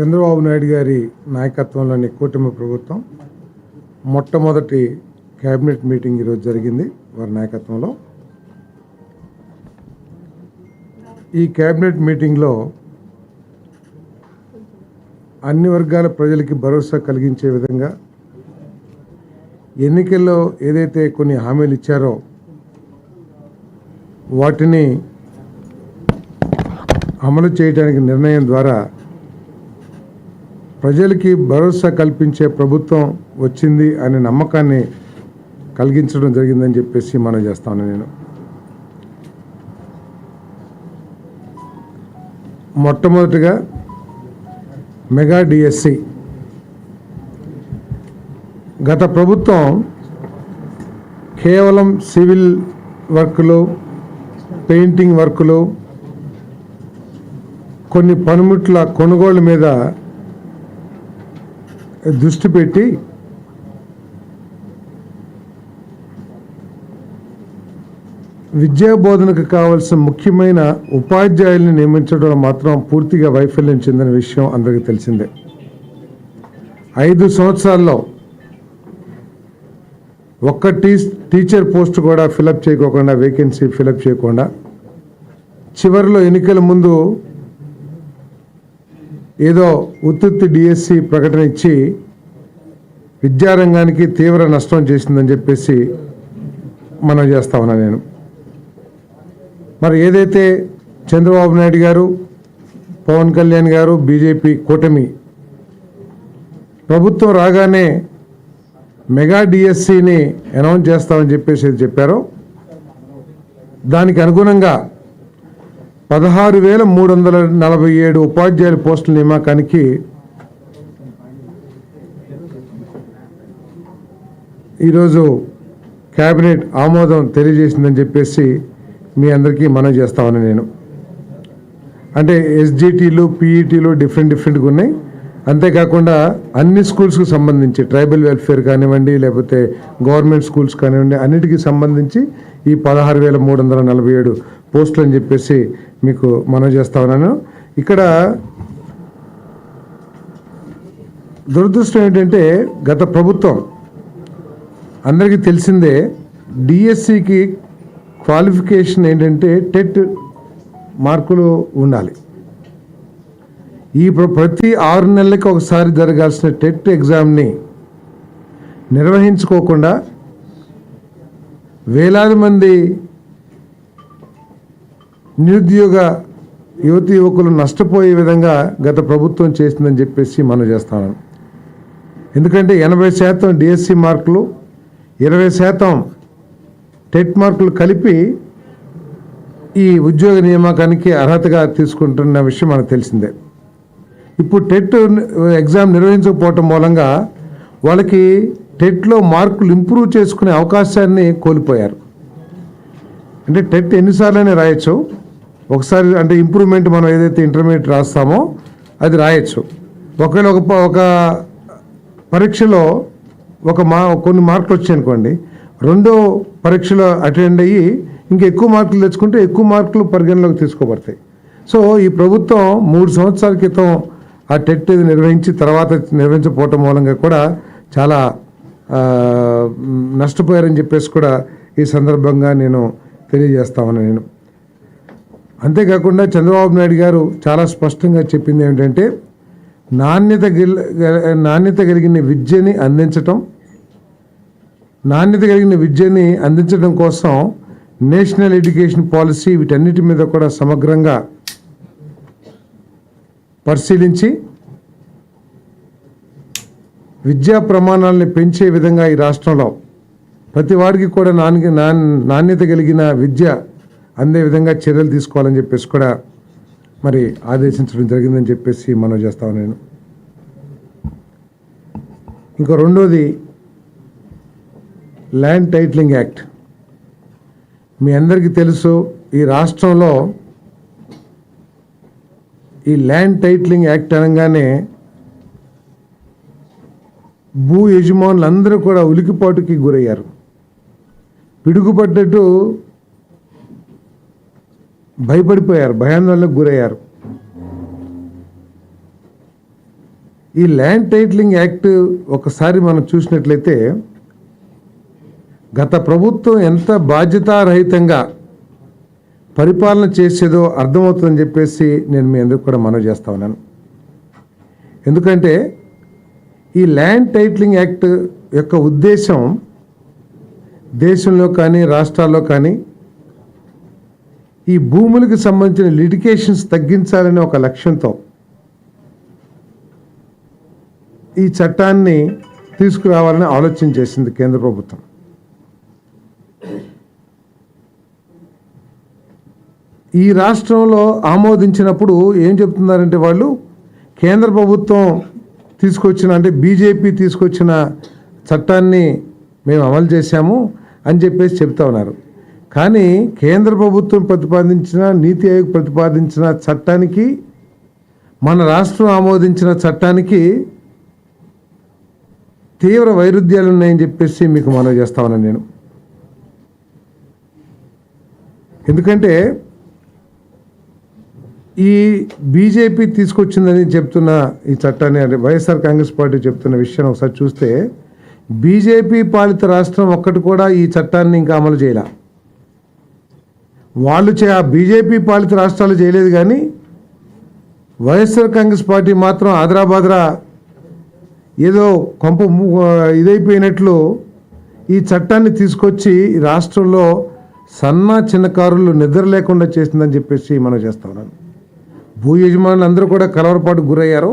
చంద్రబాబు నాయుడు గారి నాయకత్వంలోని కూటమి ప్రభుత్వం మొట్టమొదటి క్యాబినెట్ మీటింగ్ ఈరోజు జరిగింది వారి నాయకత్వంలో. ఈ క్యాబినెట్ మీటింగ్లో అన్ని వర్గాల ప్రజలకి భరోసా కలిగించే విధంగా ఎన్నికల్లో ఏదైతే కొన్ని హామీలు ఇచ్చారో వాటిని అమలు చేయడానికి నిర్ణయం ద్వారా ప్రజలకి భరోసా కల్పించే ప్రభుత్వం వచ్చింది అనే నమ్మకాన్ని కలిగించడం జరిగిందని చెప్పేసి మనం చేస్తాను నేను. మొట్టమొదటిగా మెగా డిఎస్సి. గత ప్రభుత్వం కేవలం సివిల్ వర్కులు పెయింటింగ్ వర్కులు కొన్ని పనిముట్ల కొనుగోలు మీద దృష్టి పెట్టి విద్యా బోధనకు కావలసిన ముఖ్యమైన ఉపాధ్యాయుల్ని నియమించడం మాత్రం పూర్తిగా వైఫల్యం చెందిన విషయం అందరికీ తెలిసిందే. ఐదు సంవత్సరాల్లో ఒక్క టీ టీచర్ పోస్ట్ కూడా ఫిలప్ చేయకోకుండా వేకెన్సీ ఫిలప్ చేయకుండా చివరిలో ఎన్నికల ముందు ఏదో ఉత్తుత్తి డిఎస్సి ప్రకటన ఇచ్చి విద్యారంగానికి తీవ్ర నష్టం చేసిందని చెప్పేసి మనం చేస్తా ఉన్నా నేను. మరి ఏదైతే చంద్రబాబు నాయుడు గారు పవన్ కళ్యాణ్ గారు బీజేపీ కూటమి ప్రభుత్వం రాగానే మెగా డిఎస్సిని అనౌన్స్ చేస్తామని చెప్పేసి చెప్పారో దానికి అనుగుణంగా పదహారు వేల మూడు వందల నలభై ఏడు ఉపాధ్యాయుల పోస్టుల నియామకానికి ఈరోజు కేబినెట్ ఆమోదం తెలియజేసిందని చెప్పేసి మీ అందరికీ మనం చేస్తామని నేను. అంటే ఎస్జిటీలు పీఈటీలు డిఫరెంట్ డిఫరెంట్గా ఉన్నాయి. అంతేకాకుండా అన్ని స్కూల్స్కి సంబంధించి ట్రైబల్ వెల్ఫేర్ కానివ్వండి లేకపోతే గవర్నమెంట్ స్కూల్స్ కానివ్వండి అన్నిటికీ సంబంధించి ఈ పదహారు వేల మూడు వందల నలభై ఏడు పోస్టులు అని చెప్పేసి మీకు మనం చేస్తా ఉన్నాను. ఇక్కడ దురదృష్టం ఏంటంటే గత ప్రభుత్వం అందరికీ తెలిసిందే డిఎస్సికి క్వాలిఫికేషన్ ఏంటంటే టెట్ మార్కులు ఉండాలి. ఈ ప్రతి ఆరు నెలలకి ఒకసారి జరగాల్సిన టెట్ ఎగ్జామ్ని నిర్వహించుకోకుండా వేలాది మంది నిరుద్యోగ యువతి యువకులు నష్టపోయే విధంగా గత ప్రభుత్వం చేసిందని చెప్పేసి మనం చేస్తాను. ఎందుకంటే ఎనభై శాతం డిఎస్సి మార్కులు ఇరవై శాతం టెట్ మార్కులు కలిపి ఈ ఉద్యోగ నియామకానికి అర్హతగా తీసుకుంటున్న విషయం మనకు తెలిసిందే. ఇప్పుడు టెట్ ఎగ్జామ్ నిర్వహించకపోవటం మూలంగా వాళ్ళకి టెట్లో మార్కులు ఇంప్రూవ్ చేసుకునే అవకాశాన్ని కోల్పోయారు. అంటే టెట్ ఎన్నిసార్లైనా రాయొచ్చు. ఒకసారి అంటే ఇంప్రూవ్మెంట్ మనం ఏదైతే ఇంటర్మీడియట్ రాస్తామో అది రాయొచ్చు. ఒకవేళ ఒక ఒక పరీక్షలో ఒక మా కొన్ని మార్కులు వచ్చాయనుకోండి రెండో పరీక్షలో అటెండ్ అయ్యి ఇంకా ఎక్కువ మార్కులు తెచ్చుకుంటే ఎక్కువ మార్కులు పరిగణలోకి తీసుకోబడతాయి. సో ఈ ప్రభుత్వం మూడు సంవత్సరాల క్రితం ఆ టెట్ నిర్వహించి తర్వాత నిర్వహించకపోవటం మూలంగా కూడా చాలా నష్టపోయారని చెప్పేసి కూడా ఈ సందర్భంగా నేను తెలియజేస్తామని నేను అంతేకాకుండా చంద్రబాబు నాయుడు గారు చాలా స్పష్టంగా చెప్పింది ఏమిటంటే నాణ్యత నాణ్యత కలిగిన విద్యని అందించటం నాణ్యత కలిగిన విద్యని అందించడం కోసం నేషనల్ ఎడ్యుకేషన్ పాలసీ వీటన్నిటి మీద కూడా సమగ్రంగా పరిశీలించి విద్యా ప్రమాణాలని పెంచే విధంగా ఈ రాష్ట్రంలో ప్రతి వాడికి కూడా నాణ్య నాణ్యత కలిగిన విద్య అందే విధంగా చర్యలు తీసుకోవాలని చెప్పేసి కూడా మరి ఆదేశించడం జరిగిందని చెప్పేసి మనం చేస్తాను నేను ఇంకో రెండోది ల్యాండ్ టైటిలింగ్ యాక్ట్ మీ అందరికీ తెలుసు ఈ రాష్ట్రంలో ఈ ల్యాండ్ టైటిలింగ్ యాక్ట్ అనగానే భూ యజమానులు అందరూ కూడా ఉలికిపాటుకి గురయ్యారు. పిడుగుపడ్డట్టు భయపడిపోయారు భయాందోళనకు గురయ్యారు. ఈ ల్యాండ్ టైటిలింగ్ యాక్ట్ ఒకసారి మనం చూసినట్లయితే గత ప్రభుత్వం ఎంత బాధ్యతారహితంగా పరిపాలన చేసేదో అర్థమవుతుందని చెప్పేసి నేను మీ అందరికి కూడా మనవి చేస్తా ఉన్నాను. ఎందుకంటే ఈ ల్యాండ్ టైటిలింగ్ యాక్ట్ యొక్క ఉద్దేశం దేశంలో కానీ రాష్ట్రాల్లో కానీ ఈ భూములకు సంబంధించిన లిటికేషన్స్ తగ్గించాలనే ఒక లక్ష్యంతో ఈ చట్టాన్ని తీసుకురావాలని ఆలోచన చేసింది కేంద్ర ప్రభుత్వం. ఈ రాష్ట్రంలో ఆమోదించినప్పుడు ఏం చెప్తున్నారంటే వాళ్ళు కేంద్ర ప్రభుత్వం తీసుకొచ్చిన అంటే బీజేపీ తీసుకొచ్చిన చట్టాన్ని మేము అమలు చేశాము అని చెప్పేసి చెప్తా ఉన్నారు. కానీ కేంద్ర ప్రభుత్వం ప్రతిపాదించిన నీతి ఆయోగ్ ప్రతిపాదించిన చట్టానికి మన రాష్ట్రం ఆమోదించిన చట్టానికి తీవ్ర వైరుధ్యాలు ఉన్నాయని చెప్పేసి మీకు మనవి చేస్తామని నేను. ఎందుకంటే ఈ బీజేపీ తీసుకొచ్చిందని చెప్తున్న ఈ చట్టాన్ని అంటే వైఎస్ఆర్ కాంగ్రెస్ పార్టీ చెప్తున్న విషయం ఒకసారి చూస్తే బీజేపీ పాలిత రాష్ట్రం ఒక్కటి కూడా ఈ చట్టాన్ని ఇంకా అమలు చేయలే. వాళ్ళు చే ఆ బీజేపీ పాలిత రాష్ట్రాలు చేయలేదు కానీ వైఎస్ఆర్ కాంగ్రెస్ పార్టీ మాత్రం ఆదరాబాద్రా ఏదో కొంప ఇదైపోయినట్లు ఈ చట్టాన్ని తీసుకొచ్చి ఈ రాష్ట్రంలో సన్న చిన్నకారులు నిద్ర లేకుండా చేసిందని చెప్పేసి మనం చేస్తా ఉన్నాను భూ యజమానులు అందరూ కూడా కలవరపాటు గురయ్యారు.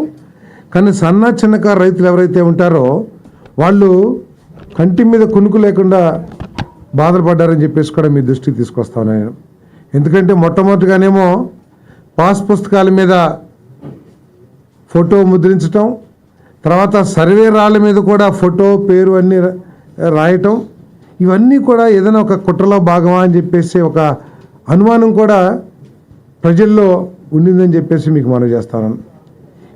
కానీ సన్న చిన్నకారు రైతులు ఎవరైతే ఉంటారో వాళ్ళు కంటి మీద కునుకు లేకుండా బాధలు పడ్డారని చెప్పేసి కూడా మీ దృష్టికి తీసుకొస్తాను నేను ఎందుకంటే మొట్టమొదటిగానేమో పాస్ పుస్తకాల మీద ఫోటో ముద్రించటం తర్వాత సర్వే రాళ్ళ మీద కూడా ఫోటో పేరు అన్నీ రాయటం ఇవన్నీ కూడా ఏదైనా ఒక కుట్రలో భాగమా అని చెప్పేసి ఒక అనుమానం కూడా ప్రజల్లో ఉండిందని చెప్పేసి మీకు మనం చేస్తాను.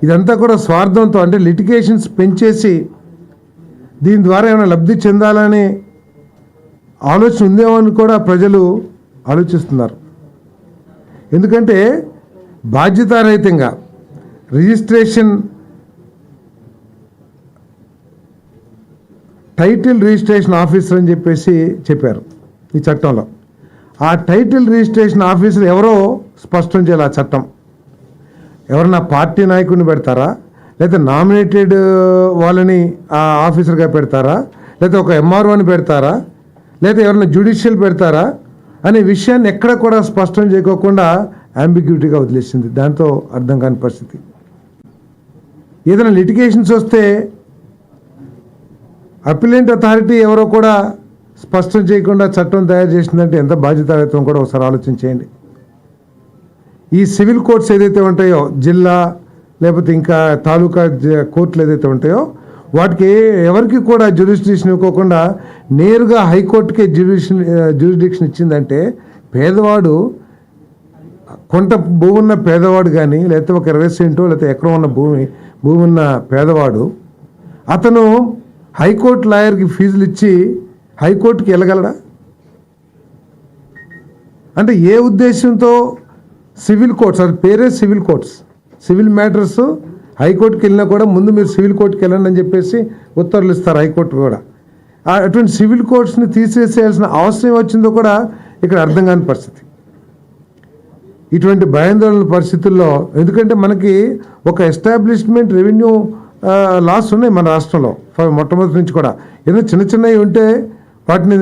ఇదంతా కూడా స్వార్థంతో అంటే లిటిగేషన్స్ పెంచేసి దీని ద్వారా ఏమైనా లబ్ధి చెందాలనే ఆలోచన ఉందేమో అని కూడా ప్రజలు ఆలోచిస్తున్నారు. ఎందుకంటే బాధ్యతారహితంగా రిజిస్ట్రేషన్ టైటిల్ రిజిస్ట్రేషన్ ఆఫీసర్ అని చెప్పేసి చెప్పారు ఈ చట్టంలో. ఆ టైటిల్ రిజిస్ట్రేషన్ ఆఫీసర్ ఎవరో స్పష్టం చేయాలి ఆ చట్టం. ఎవరన్నా పార్టీ నాయకుడిని పెడతారా? లేదా నామినేటెడ్ వాళ్ళని ఆ ఆఫీసర్గా పెడతారా? లేదా ఒక ఎంఆర్ఓని పెడతారా? లేదా ఎవరైనా జ్యుడిషియల్ పెడతారా? అనే విషయాన్ని ఎక్కడ కూడా స్పష్టం చేయకోకుండా అంబిగ్యూటీగా వదిలేసింది. దాంతో అర్థం కాని పరిస్థితి. ఏదైనా లిటిగేషన్స్ వస్తే అపిలెంట్ అథారిటీ ఎవరో కూడా స్పష్టం చేయకుండా చట్టం తయారు చేసిందంటే ఎంత బాధ్యతాయుతం కూడా ఒకసారి ఆలోచన చేయండి. ఈ సివిల్ కోర్ట్స్ ఏదైతే ఉంటాయో జిల్లా లేకపోతే ఇంకా తాలూకా జ- కోర్టులు ఏదైతే ఉంటాయో వాటికి ఎవరికి కూడా జ్యుడిస్టిక్షన్ ఇవ్వకుండా నేరుగా హైకోర్టుకే జ్యుడిషన్ జ్యుడిడిక్షన్ ఇచ్చిందంటే పేదవాడు కొంత భూమి ఉన్న పేదవాడు కానీ లేకపోతే ఒక ఇరవై సెంటో లేకపోతే ఎక్కడ ఉన్న భూమి భూమి ఉన్న పేదవాడు అతను హైకోర్టు లాయర్కి ఫీజులు ఇచ్చి హైకోర్టుకి వెళ్ళగలడా? అంటే ఏ ఉద్దేశంతో సివిల్ కోర్ట్స్ అది పేరే సివిల్ కోర్ట్స్ సివిల్ మ్యాటర్స్ హైకోర్టుకి వెళ్ళినా కూడా ముందు మీరు సివిల్ కోర్టుకి వెళ్ళండి అని చెప్పేసి ఉత్తర్వులు ఇస్తారు హైకోర్టు కూడా. అటువంటి సివిల్ కోర్ట్స్ని తీసేసేయాల్సిన అవసరం వచ్చిందో కూడా ఇక్కడ అర్థం కాని పరిస్థితి. ఇటువంటి భయాందోళన పరిస్థితుల్లో ఎందుకంటే మనకి ఒక ఎస్టాబ్లిష్మెంట్ రెవెన్యూ లాస్ ఉన్నాయి మన రాష్ట్రంలో ఫ- మొట్టమొదటి నుంచి కూడా. ఏదో చిన్న చిన్నవి ఉంటే వాటిని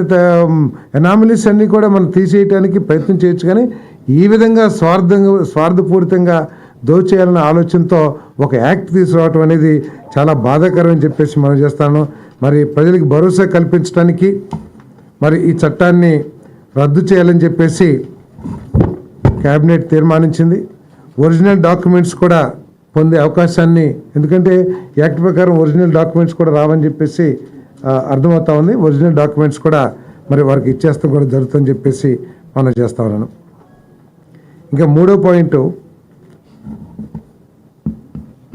ఎనామిలీస్ అన్నీ కూడా మనం తీసేయడానికి ప్రయత్నం చేయొచ్చు కానీ ఈ విధంగా స్వార్థంగా స్వార్థపూరితంగా దోచేయాలనే ఆలోచనతో ఒక యాక్ట్ తీసుకురావటం అనేది చాలా బాధాకరం అని చెప్పేసి మనం చేస్తాను. మరి ప్రజలకు భరోసా కల్పించడానికి మరి ఈ చట్టాన్ని రద్దు చేయాలని చెప్పేసి కేబినెట్ తీర్మానించింది. ఒరిజినల్ డాక్యుమెంట్స్ కూడా పొందే అవకాశాన్ని ఎందుకంటే యాక్ట్ ప్రకారం ఒరిజినల్ డాక్యుమెంట్స్ కూడా రావని చెప్పేసి అర్థమవుతా ఉంది. ఒరిజినల్ డాక్యుమెంట్స్ కూడా మరి వారికి ఇచ్చేస్తాం కూడా జరుగుతుందని చెప్పేసి మనం చేస్తా ఉన్నాను. ఇంకా మూడో పాయింట్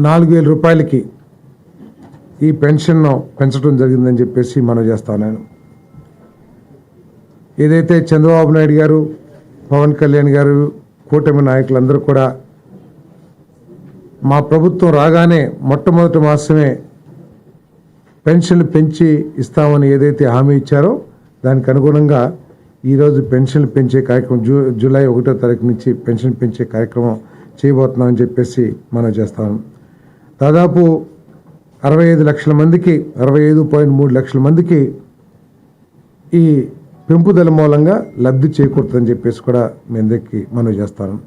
నాలుగు వేల రూపాయలకి ఈ పెన్షన్ను పెంచడం జరిగిందని చెప్పేసి మనం చేస్తాను నేను ఏదైతే చంద్రబాబు నాయుడు గారు పవన్ కళ్యాణ్ గారు కూటమి నాయకులందరూ కూడా మా ప్రభుత్వం రాగానే మొట్టమొదటి మాసమే పెన్షన్లు పెంచి ఇస్తామని ఏదైతే హామీ ఇచ్చారో దానికి అనుగుణంగా ఈరోజు పెన్షన్లు పెంచే కార్యక్రమం జూ జూలై ఒకటో తారీఖు నుంచి పెన్షన్ పెంచే కార్యక్రమం చేయబోతున్నామని చెప్పేసి మనం చేస్తాము దాదాపు అరవై ఐదు లక్షల మందికి అరవై ఐదు పాయింట్ మూడు లక్షల మందికి ఈ పెంపుదల మూలంగా లబ్ధి చేకూరుతుందని చెప్పేసి కూడా మీ అందరికీ మనవి చేస్తాను.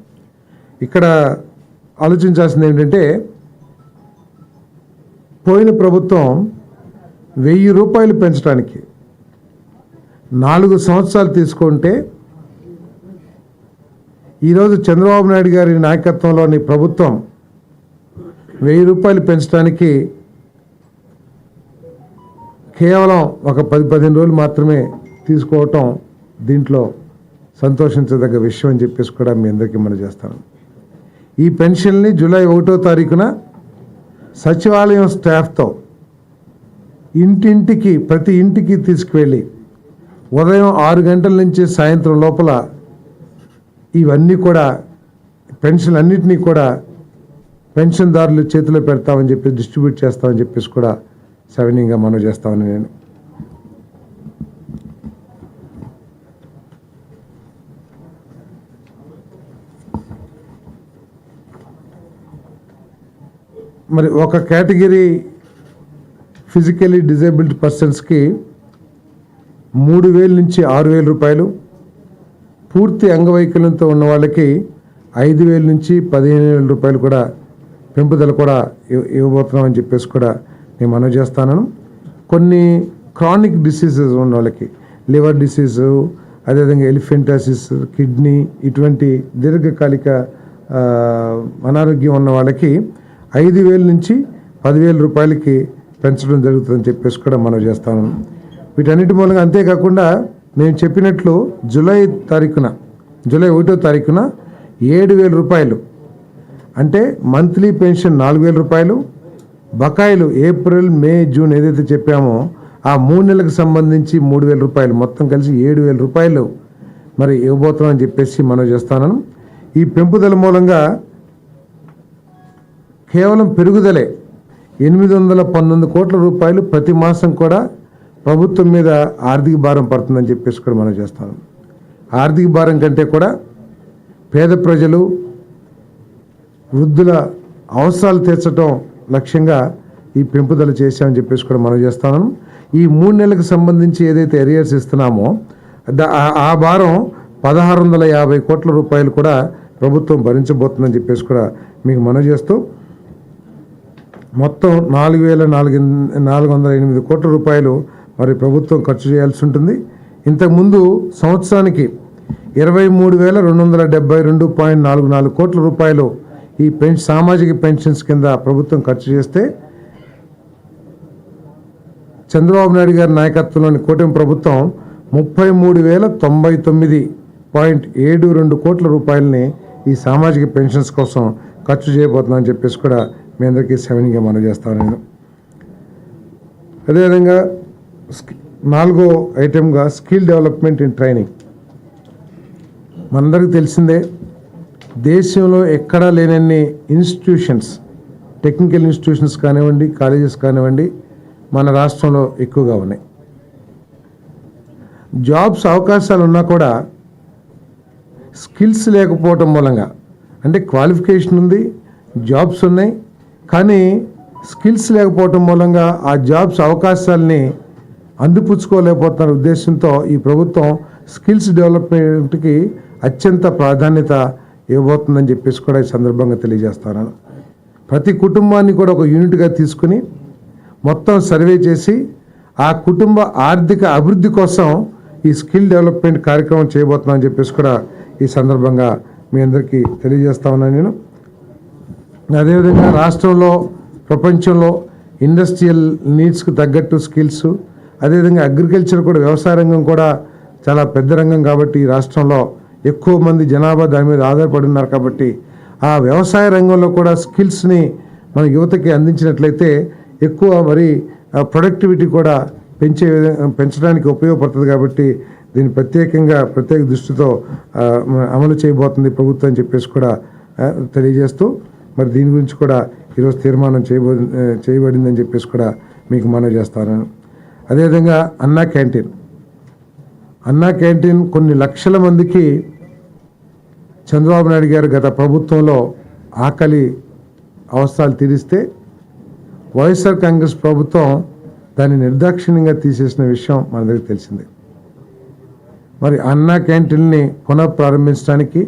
ఇక్కడ ఆలోచించాల్సింది ఏంటంటే పోయిన ప్రభుత్వం వెయ్యి రూపాయలు పెంచడానికి నాలుగు సంవత్సరాలు తీసుకుంటే ఈరోజు చంద్రబాబు నాయుడు గారి నాయకత్వంలోని ప్రభుత్వం వెయ్యి రూపాయలు పెంచడానికి కేవలం ఒక పది పదిహేను రోజులు మాత్రమే తీసుకోవటం దీంట్లో సంతోషించదగ్గ విషయం అని చెప్పేసి కూడా మీ అందరికీ మనం చేస్తాను. ఈ పెన్షన్ని జూలై ఒకటో తారీఖున సచివాలయం స్టాఫ్తో ఇంటింటికి ప్రతి ఇంటికి తీసుకువెళ్ళి ఉదయం ఆరు గంటల నుంచి సాయంత్రం లోపల ఇవన్నీ కూడా పెన్షన్ అన్నింటినీ కూడా పెన్షన్దారులు చేతిలో పెడతామని చెప్పి డిస్ట్రిబ్యూట్ చేస్తామని చెప్పేసి కూడా సవినీయంగా మనవి చేస్తామని నేను. మరి ఒక కేటగిరీ ఫిజికలీ డిజేబుల్డ్ పర్సన్స్కి మూడు వేల నుంచి ఆరు వేల రూపాయలు పూర్తి అంగవైకల్యంతో ఉన్న వాళ్ళకి ఐదు వేల నుంచి పదిహేను వేల రూపాయలు కూడా పెంపుదల కూడా ఇవ్వబోతున్నామని చెప్పేసి కూడా నేను మనవి చేస్తాను. కొన్ని క్రానిక్ డిసీజెస్ ఉన్న వాళ్ళకి లివర్ డిసీజు అదేవిధంగా ఎలిఫెంటాసిస్ కిడ్నీ ఇటువంటి దీర్ఘకాలిక అనారోగ్యం ఉన్న వాళ్ళకి ఐదు వేల నుంచి పదివేల రూపాయలకి పెంచడం జరుగుతుందని చెప్పేసి కూడా మనం చేస్తాను. వీటన్నిటి మూలంగా అంతేకాకుండా మేము చెప్పినట్లు జూలై తారీఖున జూలై ఒకటో తారీఖున ఏడు వేల రూపాయలు అంటే మంత్లీ పెన్షన్ నాలుగు వేల రూపాయలు బకాయిలు ఏప్రిల్ మే జూన్ ఏదైతే చెప్పామో ఆ మూడు నెలలకు సంబంధించి మూడు వేల రూపాయలు మొత్తం కలిసి ఏడు వేల రూపాయలు మరి ఇవ్వబోతున్నామని చెప్పేసి మనం చేస్తాను ఈ పెంపుదల మూలంగా కేవలం పెరుగుదలే ఎనిమిది వందల పంతొమ్మిది కోట్ల రూపాయలు ప్రతి మాసం కూడా ప్రభుత్వం మీద ఆర్థిక భారం పడుతుందని చెప్పేసి కూడా మనం చేస్తాం ఆర్థిక భారం కంటే కూడా పేద ప్రజలు వృద్ధుల అవసరాలు తీర్చడం లక్ష్యంగా ఈ పెంపుదల చేశామని చెప్పేసి కూడా మనం చేస్తాను ఈ మూడు నెలలకు సంబంధించి ఏదైతే ఎరియర్స్ ఇస్తున్నామో ఆ- ఆ భారం పదహారు వందల యాభై కోట్ల రూపాయలు కూడా ప్రభుత్వం భరించబోతుందని చెప్పేసి కూడా మీకు మనవి చేస్తూ మొత్తం నాలుగు వేల నాలుగు నాలుగు వందల ఎనిమిది కోట్ల రూపాయలు మరి ప్రభుత్వం ఖర్చు చేయాల్సి ఉంటుంది. ఇంతకుముందు సంవత్సరానికి ఇరవై మూడు వేల రెండు వందల డెబ్బై రెండు పాయింట్ నాలుగు నాలుగు కోట్ల రూపాయలు ఈ పెన్ సామాజిక పెన్షన్స్ కింద ప్రభుత్వం ఖర్చు చేస్తే చంద్రబాబు నాయుడు గారి నాయకత్వంలోని కూటమి ప్రభుత్వం ముప్పై మూడు వేల తొంభై తొమ్మిది పాయింట్ ఏడు రెండు కోట్ల రూపాయలని ఈ సామాజిక పెన్షన్స్ కోసం ఖర్చు చేయబోతున్నామని చెప్పేసి కూడా మీ అందరికీ సెవెన్గా మనం చేస్తాను నేను అదేవిధంగా నాలుగో ఐటెంగా స్కిల్ డెవలప్మెంట్ ఇన్ ట్రైనింగ్. మనందరికీ తెలిసిందే దేశంలో ఎక్కడా లేనన్ని ఇన్స్టిట్యూషన్స్ టెక్నికల్ ఇన్స్టిట్యూషన్స్ కానివ్వండి కాలేజెస్ కానివ్వండి మన రాష్ట్రంలో ఎక్కువగా ఉన్నాయి. జాబ్స్ అవకాశాలు ఉన్నా కూడా స్కిల్స్ లేకపోవటం మూలంగా అంటే క్వాలిఫికేషన్ ఉంది జాబ్స్ ఉన్నాయి కానీ స్కిల్స్ లేకపోవటం మూలంగా ఆ జాబ్స్ అవకాశాలని అందిపుచ్చుకోలేకపోతున్న ఉద్దేశంతో ఈ ప్రభుత్వం స్కిల్స్ డెవలప్మెంట్కి అత్యంత ప్రాధాన్యత ఇవ్వబోతుందని చెప్పేసి కూడా ఈ సందర్భంగా తెలియజేస్తాను. ప్రతి కుటుంబాన్ని కూడా ఒక యూనిట్గా తీసుకుని మొత్తం సర్వే చేసి ఆ కుటుంబ ఆర్థిక అభివృద్ధి కోసం ఈ స్కిల్ డెవలప్మెంట్ కార్యక్రమం చేయబోతున్నామని చెప్పేసి కూడా ఈ సందర్భంగా మీ అందరికీ తెలియజేస్తా ఉన్నాను నేను. అదేవిధంగా రాష్ట్రంలో ప్రపంచంలో ఇండస్ట్రియల్ నీడ్స్కి తగ్గట్టు స్కిల్స్ అదేవిధంగా అగ్రికల్చర్ కూడా వ్యవసాయ రంగం కూడా చాలా పెద్ద రంగం కాబట్టి ఈ రాష్ట్రంలో ఎక్కువ మంది జనాభా దాని మీద ఆధారపడి ఉన్నారు కాబట్టి ఆ వ్యవసాయ రంగంలో కూడా స్కిల్స్ని మన యువతకి అందించినట్లయితే ఎక్కువ మరి ప్రొడక్టివిటీ కూడా పెంచే పెంచడానికి ఉపయోగపడుతుంది కాబట్టి దీన్ని ప్రత్యేకంగా ప్రత్యేక దృష్టితో అమలు చేయబోతుంది ప్రభుత్వం అని చెప్పేసి కూడా తెలియజేస్తూ మరి దీని గురించి కూడా ఈరోజు తీర్మానం చేయబో చేయబడిందని చెప్పేసి కూడా మీకు మనవి చేస్తాను. అదేవిధంగా అన్నా క్యాంటీన్. అన్నా క్యాంటీన్ కొన్ని లక్షల మందికి చంద్రబాబు నాయుడు గారు గత ప్రభుత్వంలో ఆకలి అవసరాలు తీరిస్తే వైఎస్ఆర్ కాంగ్రెస్ ప్రభుత్వం దాన్ని నిర్దాక్షిణ్యంగా తీసేసిన విషయం మనందరికీ తెలిసిందే. మరి అన్నా క్యాంటీన్ని పునః ప్రారంభించడానికి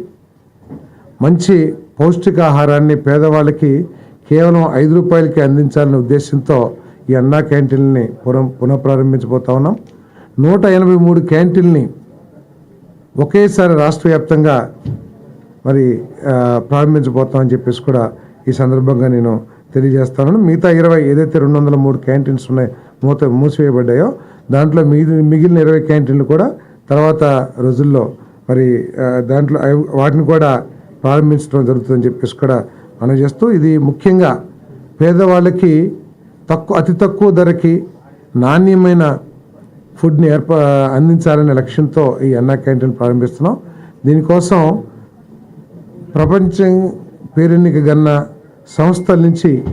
మంచి పౌష్టికాహారాన్ని పేదవాళ్ళకి కేవలం ఐదు రూపాయలకి అందించాలనే ఉద్దేశంతో ఈ అన్నా క్యాంటీన్ని పునః పునఃప్రారంభించబోతా ఉన్నాం. నూట ఎనభై మూడు క్యాంటీన్ని ఒకేసారి రాష్ట్ర వ్యాప్తంగా మరి ప్రారంభించబోతాం ప్రారంభించబోతామని చెప్పేసి కూడా ఈ సందర్భంగా నేను తెలియజేస్తాను. మిగతా ఇరవై ఏదైతే రెండు వందల మూడు క్యాంటీన్స్ ఉన్నాయి మూత మూసివేయబడ్డాయో దాంట్లో మిగిలిన మిగిలిన ఇరవై క్యాంటీన్లు కూడా తర్వాత రోజుల్లో మరి దాంట్లో వాటిని కూడా ప్రారంభించడం జరుగుతుందని చెప్పేసి కూడా మనం చేస్తూ ఇది ముఖ్యంగా పేదవాళ్ళకి తక్కువ అతి తక్కువ ధరకి నాణ్యమైన ఫుడ్ని ఏర్పా అందించాలనే లక్ష్యంతో ఈ అన్నా క్యాంటీన్ ప్రారంభిస్తున్నాం. దీనికోసం ప్రపంచం పేరెన్నిక గన్న సంస్థల నుంచి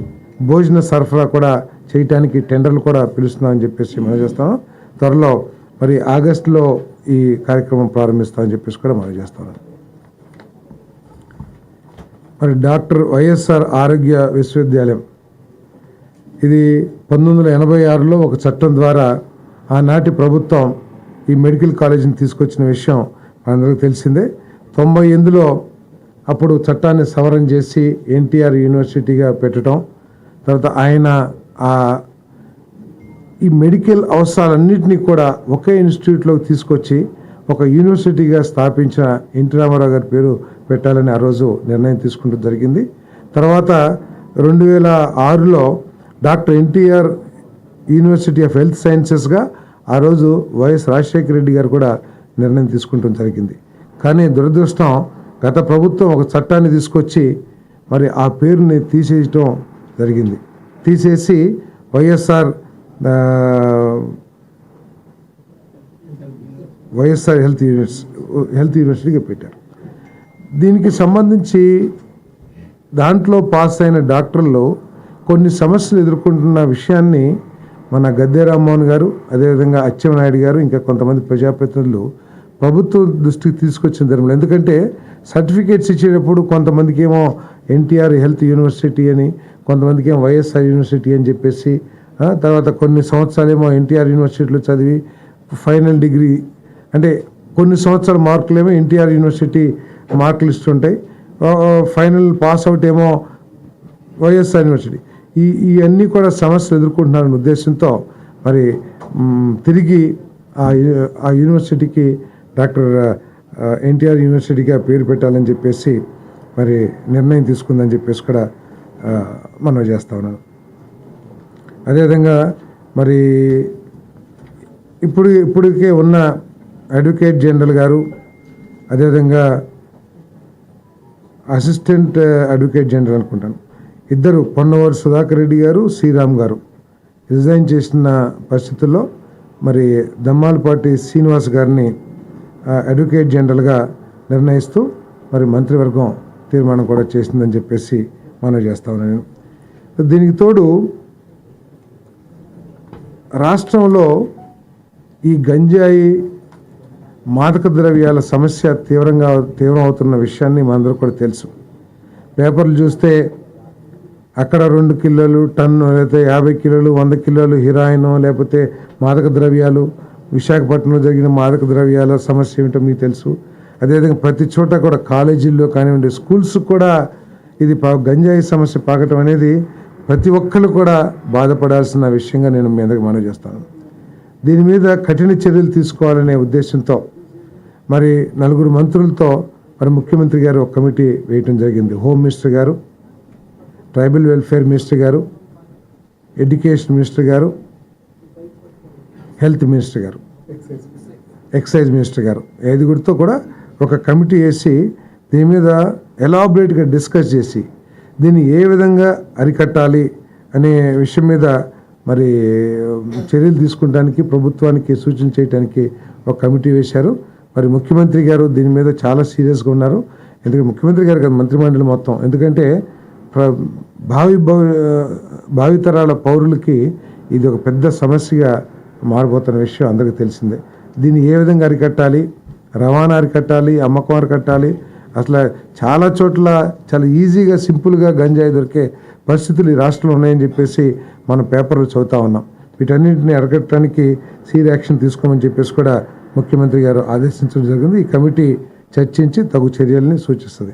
భోజన సరఫరా కూడా చేయటానికి టెండర్లు కూడా పిలుస్తున్నామని చెప్పేసి మనం చేస్తాం. త్వరలో మరి ఆగస్టులో ఈ కార్యక్రమం ప్రారంభిస్తామని చెప్పేసి కూడా మనం చేస్తాం. మరి డాక్టర్ వైఎస్ఆర్ ఆరోగ్య విశ్వవిద్యాలయం. ఇది పంతొమ్మిది వందల ఎనభై ఆరులో ఒక చట్టం ద్వారా ఆనాటి ప్రభుత్వం ఈ మెడికల్ కాలేజీని తీసుకొచ్చిన విషయం మనందరికీ తెలిసిందే. తొంభై ఎనిమిదిలో అప్పుడు చట్టాన్ని సవరణ చేసి ఎన్టీఆర్ యూనివర్సిటీగా పెట్టడం తర్వాత ఆయన ఆ ఈ మెడికల్ అవసరాలన్నింటినీ కూడా ఒకే ఇన్స్టిట్యూట్లోకి తీసుకొచ్చి ఒక యూనివర్సిటీగా స్థాపించిన ఎన్టీ రామారావు గారి పేరు పెట్టాలని ఆ రోజు నిర్ణయం తీసుకుంటూ జరిగింది. తర్వాత రెండు వేల ఆరులో doctor NTR university of health సైన్సెస్గా ఆ రోజు వైఎస్ రాజశేఖర రెడ్డి గారు కూడా నిర్ణయం తీసుకుంటూ జరిగింది. కానీ దురదృష్టం గత ప్రభుత్వం ఒక చట్టాన్ని తీసుకొచ్చి మరి ఆ పేరుని తీసేయటం జరిగింది. తీసేసి YSR YSR health university health యూనివర్సిటీగా పెట్టారు. దీనికి సంబంధించి దాంట్లో పాస్ అయిన డాక్టర్లు కొన్ని సమస్యలు ఎదుర్కొంటున్న విషయాన్ని మన గద్దె రామ్మోహన్ గారు అదేవిధంగా అచ్చెన్నాయుడు గారు ఇంకా కొంతమంది ప్రజాప్రతినిధులు ప్రభుత్వం దృష్టికి తీసుకొచ్చిన ధర్మలు ఎందుకంటే సర్టిఫికేట్స్ ఇచ్చేటప్పుడు కొంతమందికి ఏమో ఎన్టీఆర్ హెల్త్ యూనివర్సిటీ అని కొంతమందికి ఏమో వైఎస్ఆర్ యూనివర్సిటీ అని చెప్పేసి తర్వాత కొన్ని సంవత్సరాలేమో ఎన్టీఆర్ యూనివర్సిటీలో చదివి ఫైనల్ డిగ్రీ అంటే కొన్ని సంవత్సరాల మార్కులేమో ఎన్టీఆర్ యూనివర్సిటీ మార్కులు ఇస్తుంటాయి. ఫైనల్ పాస్ అవుట్ ఏమో వైఎస్ఆర్ యూనివర్సిటీ. ఈ ఇవన్నీ కూడా సమస్యలు ఎదుర్కొంటున్నారనే ఉద్దేశంతో మరి తిరిగి ఆ ఆ యూనివర్సిటీకి డాక్టర్ ఎన్టీఆర్ యూనివర్సిటీగా పేరు పెట్టాలని చెప్పేసి మరి నిర్ణయం తీసుకుందని చెప్పేసి కూడా మనం చేస్తా ఉన్నాను. అదేవిధంగా మరి ఇప్పుడు ఇప్పటికే ఉన్న అడ్వకేట్ జనరల్ గారు అదేవిధంగా అసిస్టెంట్ అడ్వకేట్ జనరల్ అనుకుంటాను. ఇద్దరు పొన్నవారు సుధాకర్ రెడ్డి గారు శ్రీరామ్ గారు. రిజైన్ చేసిన పరిస్థితుల్లో మరి దమ్మాలపాటి శ్రీనివాస్ గారిని అడ్వకేట్ జనరల్గా నిర్ణయిస్తూ మరి మంత్రివర్గం తీర్మానం కూడా చేసిందని చెప్పేసి మనం చేస్తా ఉన్నాను. దీనికి తోడు రాష్ట్రంలో ఈ గంజాయి మాదక ద్రవ్యాల సమస్య తీవ్రంగా తీవ్రం అవుతున్న విషయాన్ని మనందరూ కూడా తెలుసు. పేపర్లు చూస్తే అక్కడ రెండు కిలోలు టన్ను లేకపోతే యాభై కిలోలు వంద కిలోలు హిరాయిన్ లేకపోతే మాదక ద్రవ్యాలు విశాఖపట్నంలో జరిగిన మాదక ద్రవ్యాల సమస్య ఏమిటో మీకు తెలుసు. అదేవిధంగా ప్రతి చోట కూడా కాలేజీల్లో కానివ్వండి స్కూల్స్ కూడా ఇది పా- గంజాయి సమస్య పాకటం అనేది ప్రతి ఒక్కరు కూడా బాధపడాల్సిన విషయంగా నేను మీ అందరికి మనవి చేస్తాను. దీని మీద కఠిన చర్యలు తీసుకోవాలనే ఉద్దేశంతో మరి నలుగురు మంత్రులతో మరి ముఖ్యమంత్రి గారు ఒక కమిటీ వేయటం జరిగింది. హోమ్ మినిస్టర్ గారు ట్రైబల్ వెల్ఫేర్ మినిస్టర్ గారు ఎడ్యుకేషన్ మినిస్టర్ గారు హెల్త్ మినిస్టర్ గారు. ఎక్సైజ్ మినిస్టర్ గారు. ఐదుగురితో కూడా ఒక కమిటీ వేసి దీని మీద ఎలాబరేట్గా డిస్కస్ చేసి దీన్ని ఏ విధంగా అరికట్టాలి అనే విషయం మీద మరి చర్యలు తీసుకుంటానికి ప్రభుత్వానికి సూచన చేయడానికి ఒక కమిటీ వేశారు. మరి ముఖ్యమంత్రి గారు దీని మీద చాలా సీరియస్గా ఉన్నారు. ఎందుకంటే ముఖ్యమంత్రి గారు కదా మంత్రిమండలి మొత్తం. ఎందుకంటే భావి భావితరాల పౌరులకి ఇది ఒక పెద్ద సమస్యగా మారిపోతున్న విషయం అందరికీ తెలిసిందే. దీన్ని ఏ విధంగా అరికట్టాలి? రవాణా అరికట్టాలి అమ్మకం అరికట్టాలి? అసలు చాలా చోట్ల చాలా ఈజీగా సింపుల్గా గంజాయి దొరికే పరిస్థితులు ఈ రాష్ట్రంలో ఉన్నాయని చెప్పేసి మనం పేపర్లు చదువుతా ఉన్నాం. వీటన్నింటిని అరికట్టడానికి సీరియస్ యాక్షన్ తీసుకోమని చెప్పేసి కూడా ముఖ్యమంత్రి గారు ఆదేశించడం జరిగింది. ఈ కమిటీ చర్చించి తగు చర్యల్ని సూచిస్తుంది.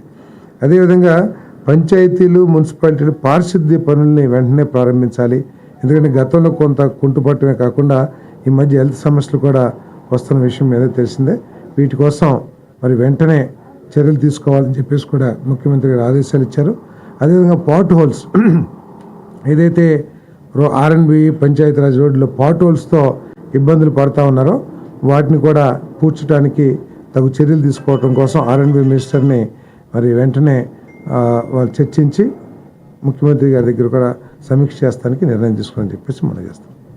అదేవిధంగా పంచాయతీలు మున్సిపాలిటీలు పారిశుద్ధ్య పనుల్ని వెంటనే ప్రారంభించాలి. ఎందుకంటే గతంలో కొంత కుంటుపట్టమే కాకుండా ఈ మధ్య హెల్త్ సమస్యలు కూడా వస్తున్న విషయం మీద తెలిసిందే. వీటి కోసం మరి వెంటనే చర్యలు తీసుకోవాలని చెప్పేసి కూడా ముఖ్యమంత్రి గారు ఆదేశాలు ఇచ్చారు. అదేవిధంగా పాట్ హోల్స్ ఏదైతే ఆర్ఎన్బి పంచాయతీరాజ్ రోడ్లో పాట్ హోల్స్తో ఇబ్బందులు పడతా ఉన్నారో వాటిని కూడా పూడ్చడానికి తగు చర్యలు తీసుకోవడం కోసం ఆర్ఎన్బి మినిస్టర్ని మరి వెంటనే వాళ్ళు చర్చించి ముఖ్యమంత్రి గారి దగ్గర కూడా సమీక్ష చేస్తానికి నిర్ణయం తీసుకోవాలని చెప్పేసి మనం చేస్తాం.